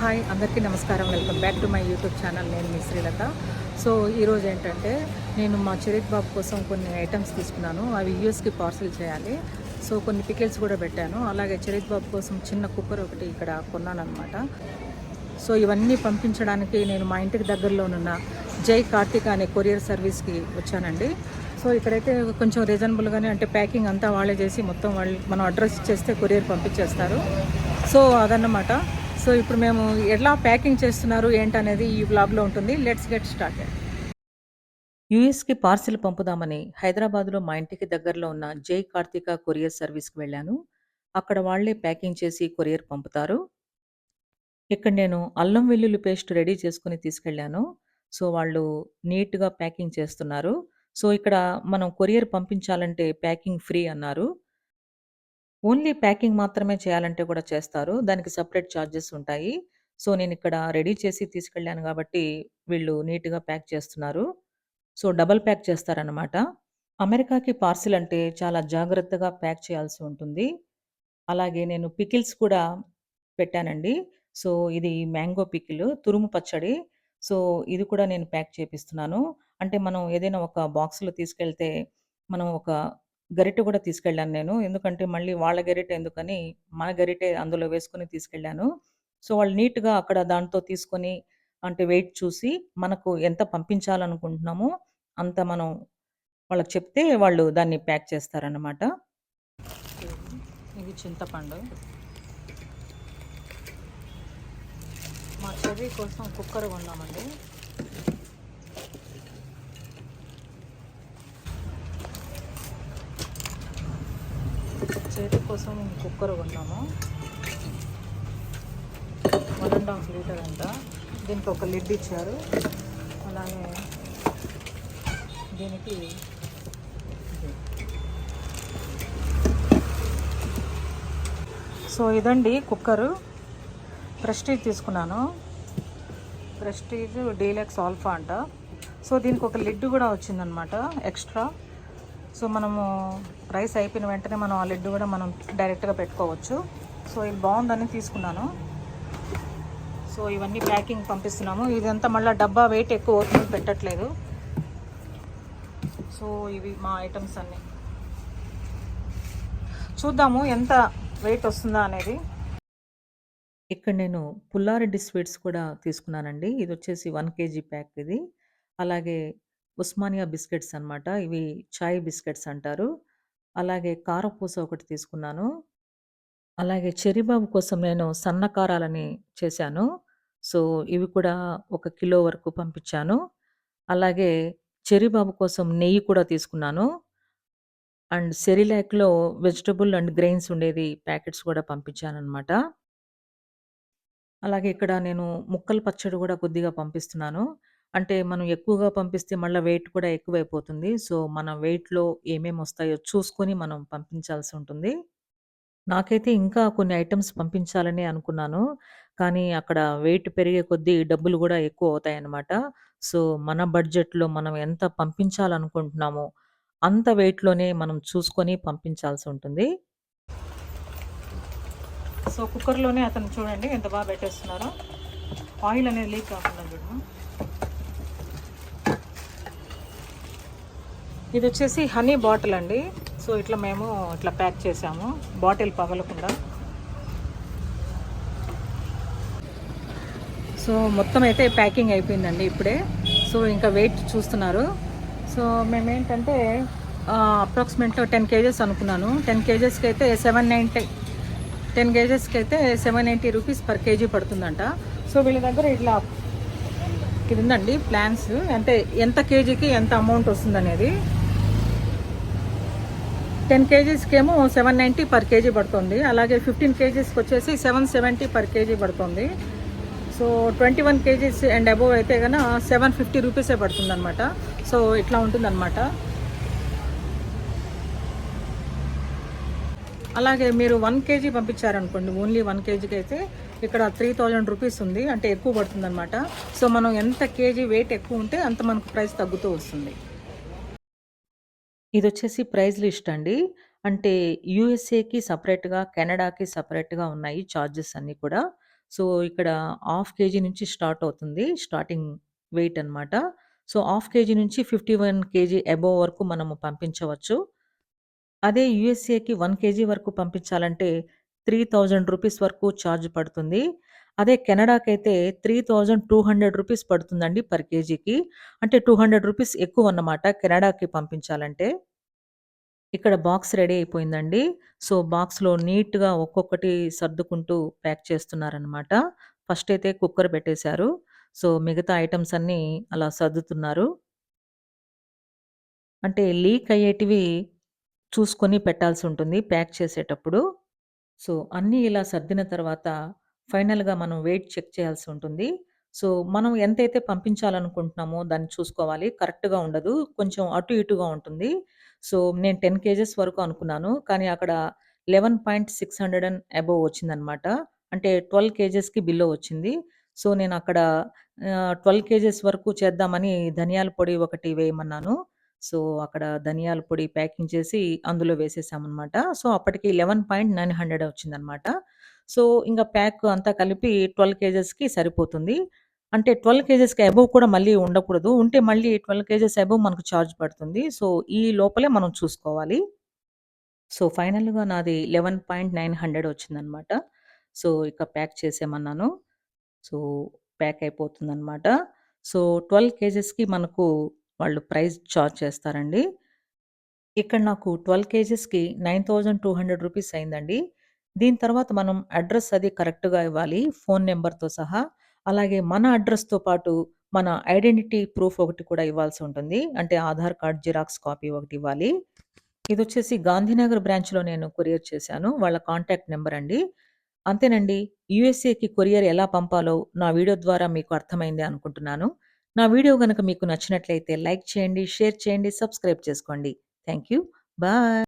Hi అందరికీ నమస్కారం. Welcome back to my YouTube channel. నేను మీ శ్రీలత. సో ఈరోజు ఏంటంటే నేను మా చిరేక్ బాబు కోసం కొన్ని ఐటమ్స్ తీసుకున్నాను. అవి యూఎస్కి పార్సిల్ చేయాలి. సో కొన్ని పికిల్స్ కూడా పెట్టాను. అలాగే చిరేక్ బాబు కోసం చిన్న కుక్కర్ ఒకటి ఇక్కడ కొన్నాను అనమాట సో ఇవన్నీ పంపించడానికి నేను మా ఇంటికి దగ్గరలోనున్న జై కార్తిక్ అనే కొరియర్ సర్వీస్కి వచ్చానండి. సో ఇక్కడైతే కొంచెం రీజనబుల్గానే అంటే ప్యాకింగ్ అంతా వాళ్ళే చేసి మొత్తం వాళ్ళు మనం అడ్రస్ ఇచ్చేస్తే కొరియర్ పంపించేస్తారు. సో అదన్నమాట. సో ఇప్పుడు మేము ఎలా ప్యాకింగ్ చేస్తున్నారు ఏంటనేది ఈ బ్లాగ్లో ఉంటుంది. లెట్స్ గెట్ స్టార్ట్ యూఎస్కి పార్సిల్ పంపుదామని హైదరాబాద్లో మా ఇంటికి దగ్గరలో ఉన్న జై కార్తిక కొరియర్ సర్వీస్కి వెళ్ళాను. అక్కడ వాళ్ళే ప్యాకింగ్ చేసి కొరియర్ పంపుతారు. ఇక్కడ నేను అల్లం వెల్లుల్లి పేస్ట్ రెడీ చేసుకుని తీసుకెళ్ళాను. సో వాళ్ళు నీట్గా ప్యాకింగ్ చేస్తున్నారు. సో ఇక్కడ మనం కొరియర్ పంపించాలంటే ప్యాకింగ్ ఫ్రీ అన్నారు. ఓన్లీ ప్యాకింగ్ మాత్రమే చేయాలంటే కూడా చేస్తారు. దానికి సపరేట్ ఛార్జెస్ ఉంటాయి. సో నేను ఇక్కడ రెడీ చేసి తీసుకెళ్ళాను కాబట్టి వీళ్ళు నీట్గా ప్యాక్ చేస్తున్నారు. సో డబల్ ప్యాక్ చేస్తారనమాట అమెరికాకి పార్సిల్ అంటే చాలా జాగ్రత్తగా ప్యాక్ చేయాల్సి ఉంటుంది. అలాగే నేను పికిల్స్ కూడా పెట్టానండి. సో ఇది మ్యాంగో పికిల్ తురుము పచ్చడి. సో ఇది కూడా నేను ప్యాక్ చేపిస్తున్నాను. అంటే మనం ఏదైనా ఒక బాక్స్లో తీసుకెళ్తే మనం ఒక గరిటె కూడా తీసుకెళ్ళాను నేను. ఎందుకంటే మళ్ళీ వాళ్ళ గరిటె ఎందుకని మన గరిటె అందులో వేసుకొని తీసుకెళ్ళాను. సో వాళ్ళు నీట్గా అక్కడ దాంతో తీసుకొని అంటే వెయిట్ చూసి మనకు ఎంత పంపించాలనుకుంటున్నామో అంత మనం వాళ్ళకి చెప్తే వాళ్ళు దాన్ని ప్యాక్ చేస్తారన్నమాట. ఇది చింతపండు. మా చెర్రీ కోసం కుక్కర్ కొన్నామండి చెర్రీ కోసం కుక్కర్ కొన్నాము. వన్ అండ్ హాఫ్ లీటర్ అంట. దీనికి ఒక లిడ్ ఇచ్చారు. అలాగే దీనికి సో ఇదండి కుక్కరు. ప్రెస్టీజ్ తీసుకున్నాను. ప్రెస్టీజ్ డీలక్స్ ఆల్ఫా అంట. సో దీనికి ఒక లిడ్ కూడా వచ్చిందనమాట. ఎక్స్ట్రా. సో మనము రైస్ అయిపోయిన వెంటనే మనం ఆ లిడ్ కూడా మనం డైరెక్ట్గా పెట్టుకోవచ్చు. సో ఇది బాగుందని తీసుకున్నాను. సో ఇవన్నీ ప్యాకింగ్ పంపిస్తున్నాము. ఇదంతా మళ్ళీ డబ్బా వెయిట్ ఎక్కువ అవుతుంది పెట్టట్లేదు. సో ఇవి మా ఐటమ్స్ అన్నీ. చూద్దాము ఎంత వెయిట్ వస్తుందా అనేది. ఇక్కడ నేను పుల్లారెడ్డి స్వీట్స్ కూడా తీసుకున్నానండి. ఇది వచ్చేసి వన్ కేజీ ప్యాక్ ఇది. అలాగే ఉస్మానియా బిస్కెట్స్ అన్నమాట. ఇవి చాయ్ బిస్కెట్స్ అంటారు. అలాగే కారపూస ఒకటి తీసుకున్నాను. అలాగే చెరిబాబు కోసం నేను సన్న కారాలని చేశాను. సో ఇవి కూడా ఒక కిలో వరకు పంపించాను. అలాగే చెరిబాబు కోసం నెయ్యి కూడా తీసుకున్నాను. అండ్ సెరిలాక్లో వెజిటబుల్ అండ్ గ్రెయిన్స్ ఉండేది ప్యాకెట్స్ కూడా పంపించాను అనమాట అలాగే ఇక్కడ నేను ముక్కల పచ్చడి కూడా కొద్దిగా పంపిస్తున్నాను. అంటే మనం ఎక్కువగా పంపిస్తే మళ్ళీ వెయిట్ కూడా ఎక్కువైపోతుంది. సో మన వెయిట్లో ఏమేమి వస్తాయో చూసుకొని మనం పంపించాల్సి ఉంటుంది. నాకైతే ఇంకా కొన్ని ఐటమ్స్ పంపించాలని అనుకున్నాను. కానీ అక్కడ వెయిట్ పెరిగే కొద్దీ డబ్బులు కూడా ఎక్కువ అవుతాయన్నమాట. సో మన బడ్జెట్లో మనం ఎంత పంపించాలనుకుంటున్నామో అంత వెయిట్లోనే మనం చూసుకొని పంపించాల్సి ఉంటుంది. సో కుక్కర్లోనే అతను చూడండి ఎంత బాగా పెట్టేస్తున్నారో. ఆయిల్ అనేది లీక్ కాకుండా చూడు. ఇది వచ్చేసి హనీ బాటిల్ అండి. సో ఇట్లా మేము ఇట్లా ప్యాక్ చేసాము. బాటిల్ పగలకుండా. సో మొత్తం అయితే ప్యాకింగ్ అయిపోయిందండి ఇప్పుడే. సో ఇంకా వెయిట్ చూస్తున్నారు. సో మేమేంటంటే అప్రాక్సిమేట్లో టెన్ కేజెస్ అనుకున్నాను. టెన్ కేజెస్కి అయితే సెవెన్ నైంటీ టెన్ కేజెస్కి అయితే seven eighty rupees per KG పడుతుందంట. సో వీళ్ళ దగ్గర ఇట్లా ఇది ఉందండి ప్లాన్స్ అంటే ఎంత కేజీకి ఎంత అమౌంట్ వస్తుంది అనేది టెన్ కేజీస్కి ఏమో సెవెన్ నైంటీ పర్ కేజీ పడుతుంది. అలాగే ఫిఫ్టీన్ కేజీస్కి వచ్చేసి సెవెన్ సెవెంటీ పర్ కేజీ పడుతుంది. So twenty one KGs and above అయితే కనుక సెవెన్ ఫిఫ్టీ రూపీసే పడుతుంది అనమాట సో ఇట్లా ఉంటుందన్నమాట. అలాగే మీరు వన్ కేజీ పంపించారనుకోండి ఓన్లీ వన్ కేజీకి అయితే ఇక్కడ త్రీ థౌజండ్ రూపీస్ ఉంది. అంటే ఎక్కువ పడుతుంది అనమాట సో మనం ఎంత కేజీ వెయిట్ ఎక్కువ ఉంటే అంత మనకు ప్రైస్ తగ్గుతూ వస్తుంది. ఇది వచ్చేసి ప్రైస్ లిస్ట్ అండి అంటే యూఎస్ఏకి సపరేట్గా కెనడాకి సపరేట్గా ఉన్నాయి చార్జెస్ అన్నీ కూడా సో, ఇక్కడ హాఫ్ కేజీ నుంచి స్టార్ట్ అవుతుంది. స్టార్టింగ్ వెయిట్ అనమాట. సో, హాఫ్ కేజీ నుంచి 51 కేజీ అబోవ్ వరకు మనము పంపించవచ్చు. అదే యూఎస్ఏకి 1 కేజీ వరకు పంపించాలంటే 3000 రూపీస్ వరకు చార్జ్ పడుతుంది. అదే కెనడాకైతే 3200 రూపీస్ పడుతుందండి పర్ కేజీకి. అంటే 200 రూపీస్ ఎక్కువ అన్నమాట కెనడాకి పంపించాలంటే. ఇక్కడ బాక్స్ రెడీ అయిపోయిందండి. సో, బాక్స్‌లో నీట్‌గా ఒక్కొక్కటి సర్దుకుంటూ ప్యాక్ చేస్తున్నారనమాట. ఫస్ట్ అయితే కుక్కర్ పెట్టేశారు. సో, మిగతా ఐటమ్స్ అన్నీ అలా సర్దుతున్నారు. అంటే లీక్ అయ్యేటివి చూసుకొని పెట్టాల్సి ఉంటుంది ప్యాక్ చేసేటప్పుడు. సో, అన్నీ ఇలా సర్దిన తర్వాత ఫైనల్‌గా మనం వెయిట్ చెక్ చేయాల్సి ఉంటుంది. సో, మనం ఎంతైతే పంపించాలనుకుంటున్నామో దాన్ని చూసుకోవాలి. కరెక్ట్‌గా ఉండదు. కొంచెం అటు ఇటుగా ఉంటుంది. సో, నేను 10 కేజెస్ వరకు అనుకున్నాను. కానీ అక్కడ 11.600 అండ్ అబోవ్ వచ్చిందనమాట. అంటే 12 కేజెస్‌కి బిలో వచ్చింది. సో, నేను అక్కడ ట్వెల్వ్ కేజెస్ వరకు చేద్దామని ధనియాల పొడి ఒకటి వేయమన్నాను. సో, అక్కడ ధనియాల పొడి ప్యాకింగ్ చేసి అందులో వేసేసామనమాట. సో, అప్పటికి 11.900 వచ్చిందనమాట. సో, ఇంకా ప్యాక్ అంతా కలిపి 12 కేజెస్‌కి సరిపోతుంది. అంటే 12 కేజెస్‌కి అబోవ్ కూడా మళ్ళీ ఉండకూడదు. ఉంటే మళ్ళీ 12 కేజెస్ అబోవ్ మనకు చార్జ్ పడుతుంది. సో, ఈ లోపలే మనం చూసుకోవాలి. సో, ఫైనల్‌గా నాది 11.900 వచ్చిందనమాట. సో, ఇక ప్యాక్ చేసేమన్నాను సో, ప్యాక్ అయిపోతుందనమాట. సో, 12 కేజెస్‌కి మనకు వాళ్ళు ప్రైస్ చార్జ్ చేస్తారండి. ఇక్కడ నాకు 12 కేజెస్‌కి 9200 రూపీస్ అయిందండి. దీని తర్వాత మనం అడ్రస్ అది కరెక్ట్‌గా ఇవ్వాలి. ఫోన్ నెంబర్తో సహా. అలాగే మన అడ్రస్తో పాటు మన ఐడెంటిటీ ప్రూఫ్ ఒకటి కూడా ఇవ్వాల్సి ఉంటుంది. అంటే ఆధార్ కార్డ్ జిరాక్స్ కాపీ ఒకటి ఇవ్వాలి. ఇది వచ్చేసి గాంధీనగర్ బ్రాంచ్‌లో నేను కొరియర్ చేశాను. వాళ్ళ కాంటాక్ట్ నెంబర్ అండి. అంతేనండి. యూఎస్ఏకి కొరియర్ ఎలా పంపాలో నా వీడియో ద్వారా మీకు అర్థమైంది అనుకుంటున్నాను. నా వీడియో గనక మీకు నచ్చినట్లయితే లైక్ చేయండి, షేర్ చేయండి, సబ్స్క్రైబ్ చేసుకోండి. Thank you. బాయ్.